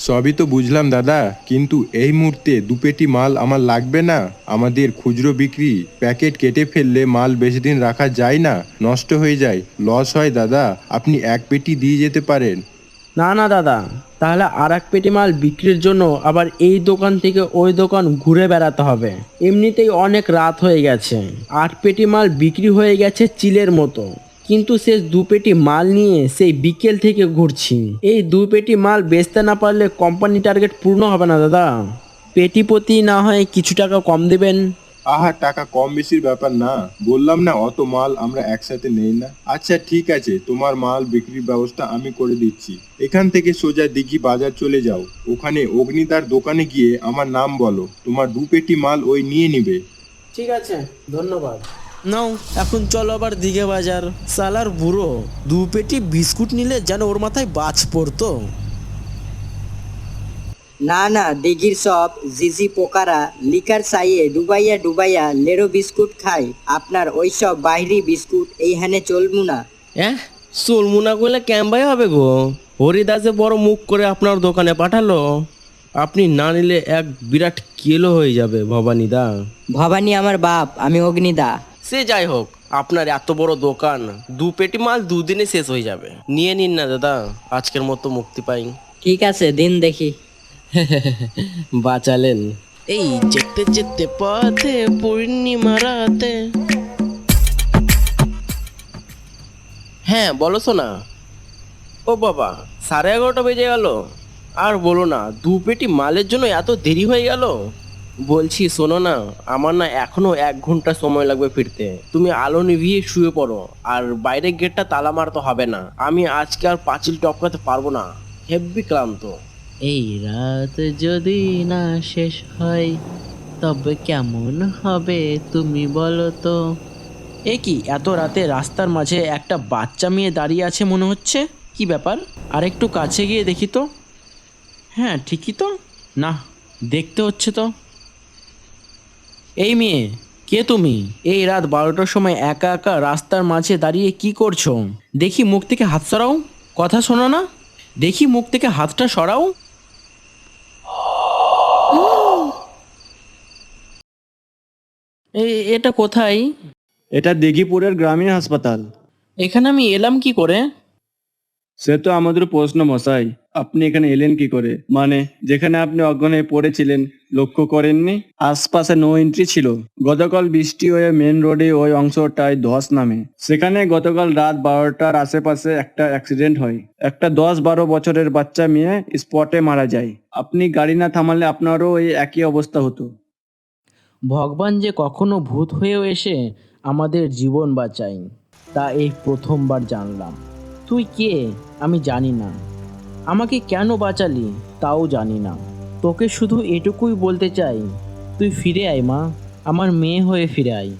সবই তো বুঝলাম, দাদা। কিন্তু এই মুহূর্তে দু পেটি মাল আমার লাগবে না। আমাদের খুচরো বিক্রি, প্যাকেট কেটে ফেললে মাল বেশি দিন রাখা যায় না, নষ্ট হয়ে যায়। লস হয়, দাদা। আপনি এক পেটি দিয়ে যেতে পারেন। না না, দাদা। তাহলে আর এক পেটি মাল বিক্রির জন্য আবার এই দোকান থেকে ওই দোকান ঘুরে বেড়াতে হবে। এমনিতেই অনেক রাত হয়ে গেছে। আট পেটি মাল বিক্রি হয়ে গেছে চিলের মতো। কিন্তু সে দু পেটি মাল নিয়ে সেই বিকেল থেকে ঘুরছি। এই দু পেটি মাল বেচতে না পারলে কোম্পানি টার্গেট পূর্ণ হবে না দাদা। পেটি প্রতি না হয় কিছু টাকা কম দেবেন। আহা টাকা কম বেশির ব্যাপার না। বললাম না অত মাল আমরা একসাথে নেই না। আচ্ছা ঠিক আছে তোমার মাল বিক্রির ব্যবস্থা আমি করে দিচ্ছি। এখান থেকে সোজা দিঘি বাজার চলে যাও। ওখানে অগ্নিদার দোকানে গিয়ে আমার নাম বলো। তোমার দু পেটি মাল ওই নিয়ে নিবে। ঠিক আছে ধন্যবাদ। নাও এখন চলো আবার দিঘে বাজার। সালার বুড়ো দু পেটি বিস্কুট নিলে যেন ওর মাথায় বাজ পড়তো। না না দিঘির সব জিজি পোকারা লিকার সাইয়ে ডুবাইয়া ডুবাইয়া লেরো বিস্কুট খায়। আপনার ওইসব বাইরি বিস্কুট এইখানে চলবো না। হ্যাঁ চলমুনা করলে ক্যাম্বাই হবে গো। হরিদাসে বড় মুখ করে আপনার দোকানে পাঠালো আপনি না নিলে এক বিরাট কেলো হয়ে যাবে ভবানীদা। ভবানী আমার বাপ আমি অগ্নিদা। সে যাই হোক আপনার এত বড় দোকান দু পেটি মাল দুদিনে শেষ হয়ে যাবে। নিয়ে নিন না দাদা আজকের মতো মুক্তি পাই। ঠিক আছে দিন দেখি। বাঁচালেন। এই যেতে যেতে পথে পূর্ণিমা রাতে। হ্যাঁ বলো শোনা ও বাবা সাড়ে এগারোটা বেজে গেল। আর বলো না দু পেটি মালের জন্য এত দেরি হয়ে গেল? বলছি শোনো না আমার না এখনও এক ঘণ্টা সময় লাগবে ফিরতে। তুমি আলো নিভিয়ে শুয়ে পড়ো আর বাইরের গেটটা তালা মারতে হবে না। আমি আজকে আর পাঁচিল টপকাতে পারব না। হেব্বি ক্লান্ত। এই রাত যদি না শেষ হয় তবে কেমন হবে তুমি বলো তো? এ কি এত রাতে রাস্তার মাঝে একটা বাচ্চা মেয়ে দাঁড়িয়ে আছে মনে হচ্ছে? কি ব্যাপার? আর একটু কাছে গিয়ে দেখি তো। হ্যাঁ ঠিকই তো। না দেখতে হচ্ছে তো। এই মেয়ে কে তুমি? এই রাত বারোটার সময় একা একা রাস্তার মাঝে দাঁড়িয়ে কি করছ? দেখি মুখ থেকে হাত সরাও। কথা শোনো না। দেখি মুখ থেকে হাতটা সরাও। এটা কোথায়? এটা দিঘিপুরের গ্রামীণ হাসপাতাল। এখানে আমি এলাম কি করে? সে তো আমাদের প্রশ্ন মশাই আপনি এখানে এলেন কি করে? মানে যেখানে আপনি অজ্ঞান পড়েছিলেন, লক্ষ্য করেননি? আশপাশে নো এন্ট্রি ছিল। গতকাল বৃষ্টি হয়ে মেন রোডে ওই অংশটায় ধস নামে। সেখানে গতকাল রাত বারোটার আশেপাশে একটা অ্যাক্সিডেন্ট হয়। একটা দশ বারো বছরের বাচ্চা মেয়ে স্পটে মারা যায়। আপনি গাড়ি না থামালে আপনারও এই একই অবস্থা হতো। ভগবান যে কখনো ভূত হয়েও এসে আমাদের জীবন বাঁচায়, তা এই প্রথমবার জানলাম। তুই কে? আমি জানি না। আমাকে কেন বাঁচালি তাও জানি না। তোকে শুধু এটুকুই বলতে চাই। তুই ফিরে আয় মা। আমার মেয়ে হয়ে ফিরে আয়।